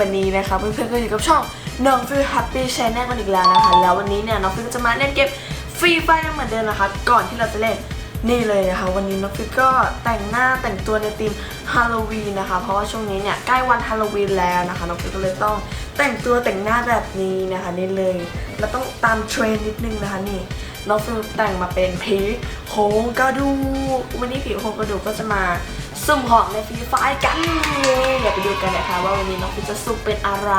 วันนี้นะคะเพื่อนๆก็อยู่กับช่องน้องฟิลแฮปปี้ชแนลกันอีกแล้วนะคะ แล้ววันนี้เนี่ยน้องฟิลก็จะมาเล่นเกมฟรีไฟกันเหมือนเดิมนะคะ ก่อนที่เราจะเล่นนี่เลยนะคะ วันนี้น้องฟิลก็แต่งหน้าแต่งตัวในธีมฮาโลวีนนะคะ เพราะว่าช่วงนี้เนี่ยใกล้วันฮาโลวีนแล้วนะคะน้องฟิลก็เลยต้องแต่งตัวแต่งหน้าแบบนี้นะคะนี่เลยแล้วต้องตามเทรนด์นิดนึงนะคะนี่น้องฟิลแต่งมาเป็นผีโฮงกระดูกวันนี้ผีโฮงกระดูกก็จะมา สุ่มของในฟรีไฟกันเดี๋ยวไปดูกันนะคะว่าวันนี้น้องฟิจะสุ่มเป็นอะไร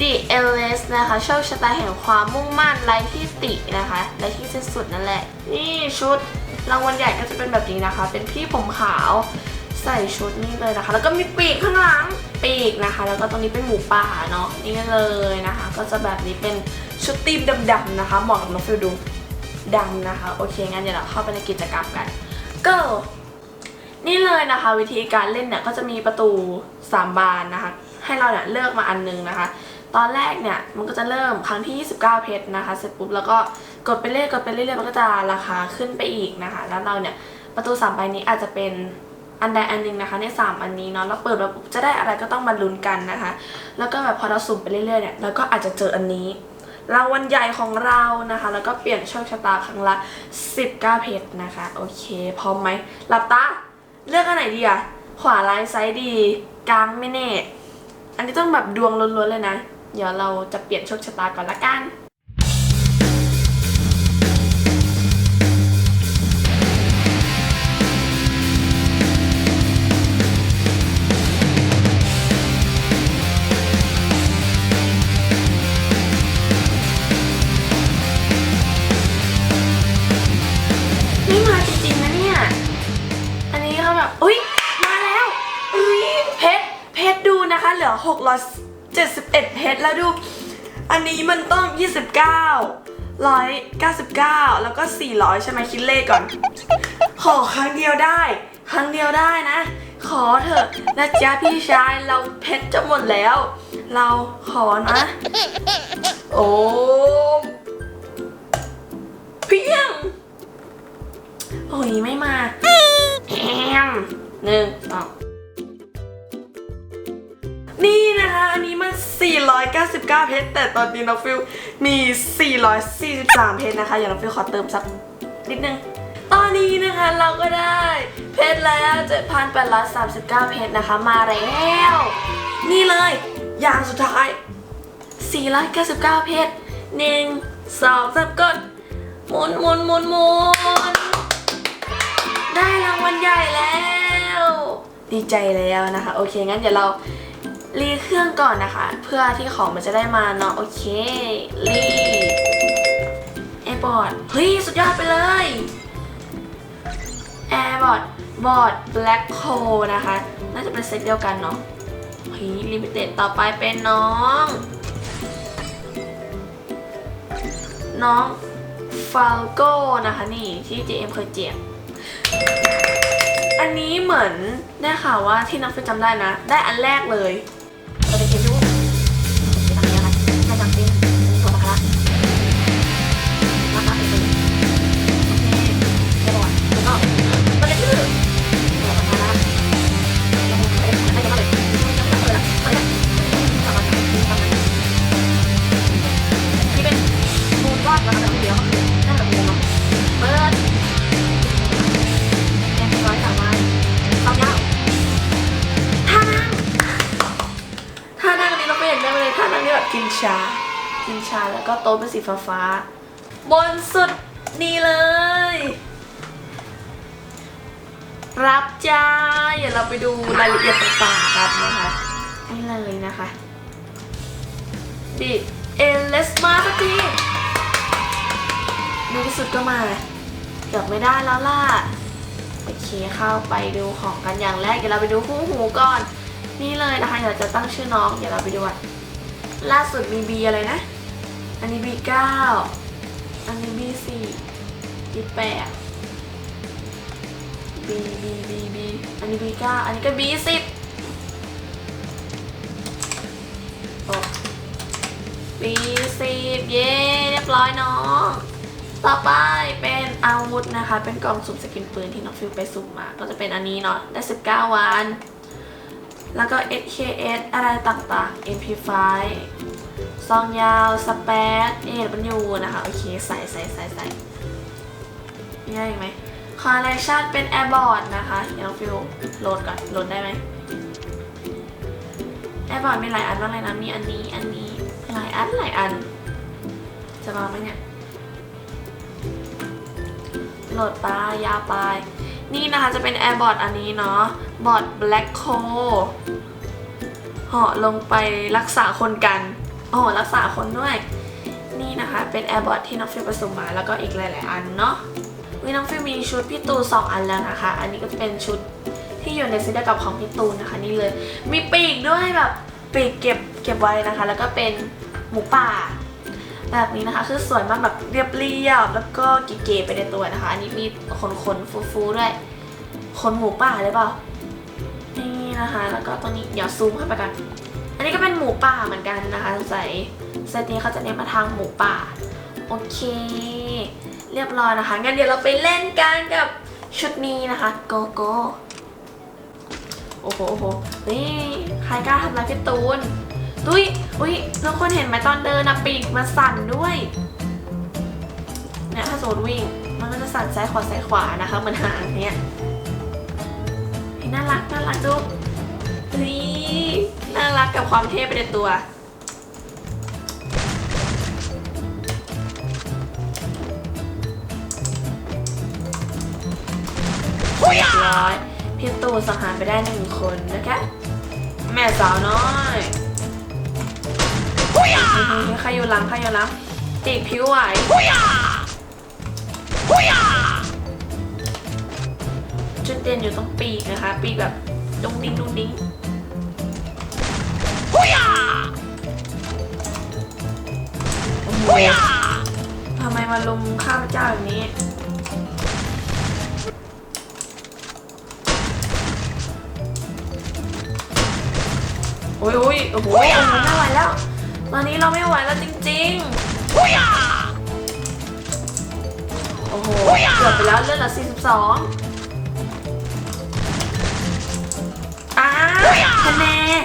The LS นะคะโชคชะตาแห่งความมุ่งมั่นไร้ที่ตินะคะไร้ที่สิ้นสุดนั่นแหละ นี่ชุดรางวัลใหญ่ก็จะเป็นแบบนี้นะคะ เป็นพี่ผมขาวใส่ชุดนี้เลยนะคะ แล้วก็มีปีกข้างหลังปีกนะคะ แล้วก็ตรงนี้เป็นหมูป่าเนาะนี่เลยนะคะ ก็จะแบบนี้เป็นชุดตีมดำๆนะคะเหมาะกับน้องฟิลดูดำนะคะ โอเคงั้นเดี๋ยวเราเข้าไปในกิจกรรมกันก็ นี่เลยนะคะ วิธีการเล่นเนี่ยก็จะมีประตู 3 บานนะคะ ให้เราเนี่ยเลือกมาอันนึงนะคะ ตอนแรกเนี่ยมันก็จะเริ่มครั้งที่ 29 เพชรนะคะ เสร็จปุ๊บแล้วก็กดไปเรื่อยกดไปเรื่อยมันก็จะราคาขึ้นไปอีกนะคะ แล้วเราเนี่ยประตู3ใบนี้อาจจะเป็นอันใดอันหนึงนะคะในสามอันนี้เนาะแล้วเปิดมาปุ๊บจะได้อะไรก็ต้องมาลุ้นกันนะคะ แล้วก็แบบพอเราสุ่มไปเรื่อยๆเนี่ยเราก็อาจจะเจออันนี้รางวัลใหญ่ของเรานะคะ แล้วก็เปลี่ยนโชคชะตาครั้งละ 19 เพชรนะคะ โอเค พร้อมไหมหลับตา เลือกอันไหนดีอะขวาลายซ้ายดีกลางไม่แน่ อันนี้ต้องแบบดวงล้วนๆเลยนะ เดี๋ยวเราจะเปลี่ยนโชคชะตาก่อนละกัน เหลือ671เพชรแล้วดู อันนี้มันต้อง 29 199 แล้วก็ 400 ใช่ไหมคิดเลขก่อน ขอครั้งเดียวได้ ครั้งเดียวได้นะ ขอเถอะนะจ๊ะพี่ชายเราเพชรจะหมดแล้ว เราขอนะ โอ้เพียงโอ้ยไม่มาแอมหนึ่งสอง มัน 499 เพชร แต่ตอนนี้น้องฟิลมี 443 เพชรนะคะ อย่างน้องฟิลขอเติมสักนิดนึง ตอนนี้นะคะเราก็ได้เพชรแล้ว 7,839 เพชรนะคะ มาแล้ว นี่เลย อย่างสุดท้าย 499 เพชรหนึ่งสองสามกดหมุนหมุนหมุนหมุนได้รางวัลใหญ่แล้ว ดีใจแล้วนะคะ โอเค งั้นเดี๋ยวเรา รีเครื่องก่อนนะคะ เพื่อที่ของมันจะได้มาเนาะโอเครีแอร์บอร์ดเฮ้ยสุดยอดไปเลยแอร์บอร์ดบอร์ดแบล็คโคนะคะ น่าจะเป็นเซตเดียวกันเนาะเฮ้ยลิมิเต็ดต่อไปเป็นน้อง น้องฟาลโก้นะคะนี่ที่ JM เคยเจียบอันนี้เหมือนได้ข่าวว่าที่น้องฟิจำได้นะ ได้อันแรกเลย กินชา กินชาแล้วก็โต๊ะเป็นสีฟ้าฟ้า บนสุดนี่เลย รับจ้าเดี๋ยวเราไปดูรายละเอียดต่างๆกันนะคะนี่เลยนะคะดิเอเลสมาสักทีในที่สุดก็มาเกือบไม่ได้แล้วล่ะโอเคเข้าไปดูของกันอย่างแรกเดี๋ยวเราไปดูคู่หูก่อน นี่เลยนะคะเดี๋ยวเราจะตั้งชื่อน้องเดี๋ยวเราไปดูอะ ล่าสุดมี B อะไรนะ อันนี้ B9 อันนี้ B4 B8 B B B B อันนี้ B9 อันนี้ก็ B10 โอ้ B10 เย้เรียบร้อยน้องต่อไปเป็นอาวุธนะคะ เป็นกล่องสุ่มสกินปืนที่น้องฟิวไปสุ่มมา ก็จะเป็นอันนี้เนาะได้ 19 วัน แล้วก็ SKS อะไรต่างๆ MP5 ซองยาว สเปซเอ็ดบันยูนะคะ โอเค ใส่ใส่ใส่ใส่มีอะไรอีกไหมคอลเลคชันเป็นแอร์บอร์ดนะคะเดี๋ยวน้องฟิวโหลดก่อน โหลดได้ไหมแอร์บอร์ดมีหลายอันมากเลยนะ มีอันนี้ อันนี้ หลายอัน หลายอัน จะมาไหมเนี่ย โหลดไปยาวไป นี่นะคะจะเป็นแอร์บอร์ดอันนี้เนาะบอร์ด Black c o เหาะลงไปรักษาคนกันโอ้รักษาคนด้วย นี่นะคะเป็นแอร์บอร์ดที่น้องฟิลผสมมาแล้วก็อีกหลาย ๆ อันเนาะวิน้องฟิลมีชุดพี่ตูนสองอันแล้วนะคะ อันนี้ก็จะเป็นชุดที่อยู่ในซตเดียวกับของพี่ตูนนะคะนี่เลย มีปีกด้วยแบบปีกเก็บเก็บไว้นะคะ แล้วก็เป็นหมูป่า แบบนี้นะคะ คือสวยมากแบบเรียบเรียบๆแล้วก็เก๋ๆไปในตัวนะคะ อันนี้มีขนขนๆฟูๆด้วยขนหมูป่าเลยเปล่านี่นะคะ แล้วก็ตรงนี้เดี๋ยวซูมเข้าไปกัน อันนี้ก็เป็นหมูป่าเหมือนกันนะคะใส่เซตนี้เขาจะเน้นมาทางหมูป่า โอเค เรียบร้อยนะคะงั้นเดี๋ยวเราไปเล่นกันกับชุดนี้นะคะโกโก้โอ้โหโอ้โหนี่ใครกล้าทำร้ายพี่ตูน ดุยอุ้ยทุกคนเห็นไหมตอนเดินนะปีกมันสั่นด้วย เนี่ยถ้าสมมติวิ่ง มันก็จะสั่นซ้ายขวาซ้ายขวานะคะเหมือนหางเนี่ยน่ารักน่ารักดูนี่น่ารักกับความเท่ไปในตัวเรียบร้อย พี่ตูสังหารไปได้หนึ่งคนนะคะ แม่สาวน้อย ใครอยู่หลังใครอยู่หลังปีกผิวไหวจุดเด่นอยู่ตรงปีกนะคะ ปีกแบบดุงดิ้งดุงดิ้งทำไมมาลุมข้าพเจ้าแบบนี้โอ้ยโอ้ยโอ้โหไม่ไหวแล้ว ตอนนี้เราไม่ไหวแล้วจริงๆ โอ้โหเกือบไปแล้วเลือดเหลือ42อ้าวคะแนน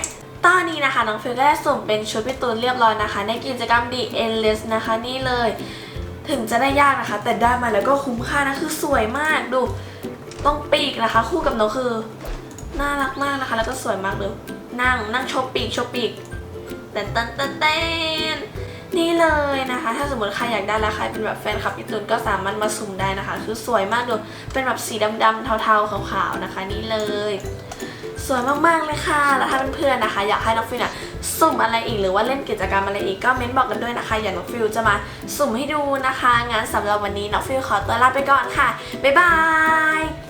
ตอนนี้นะคะ น้องฟิลก็ได้สุ่มเป็นชุดพี่ตูนเรียบร้อยนะคะ ในกิจกรรม The Endless นะคะนี่เลย ถึงจะได้ยากนะคะ แต่ได้มาแล้วก็คุ้มค่านะ คือสวยมากดูต้องปีกนะคะ คู่กับน้องคือ น่ารักมากนะคะ แล้วก็สวยมากเลยนั่งนั่งโชว์ปีกโชว์ปีก เต้นเต้นเต้นเต้นนี่เลยนะคะ ถ้าสมมติใครอยากได้แล้วใครเป็นแบบแฟนคลับพี่ตูนก็สามารถมาสุ่มได้นะคะ คือสวยมากดูเป็นแบบสีดำๆเทาๆขาวๆนะคะ นี่เลย สวยมากๆเลยค่ะแล้วถ้าเพื่อนๆนะคะ อยากให้น้องฟิลน่ะสุ่มอะไรอีกหรือว่าเล่นกิจกรรมอะไรอีกก็เม้นบอกกันด้วยนะคะ อย่างน้องฟิลจะมาสุ่มให้ดูนะคะงั้นสำหรับวันนี้น้องฟิลขอตัวลาไปก่อนค่ะบ๊ายบาย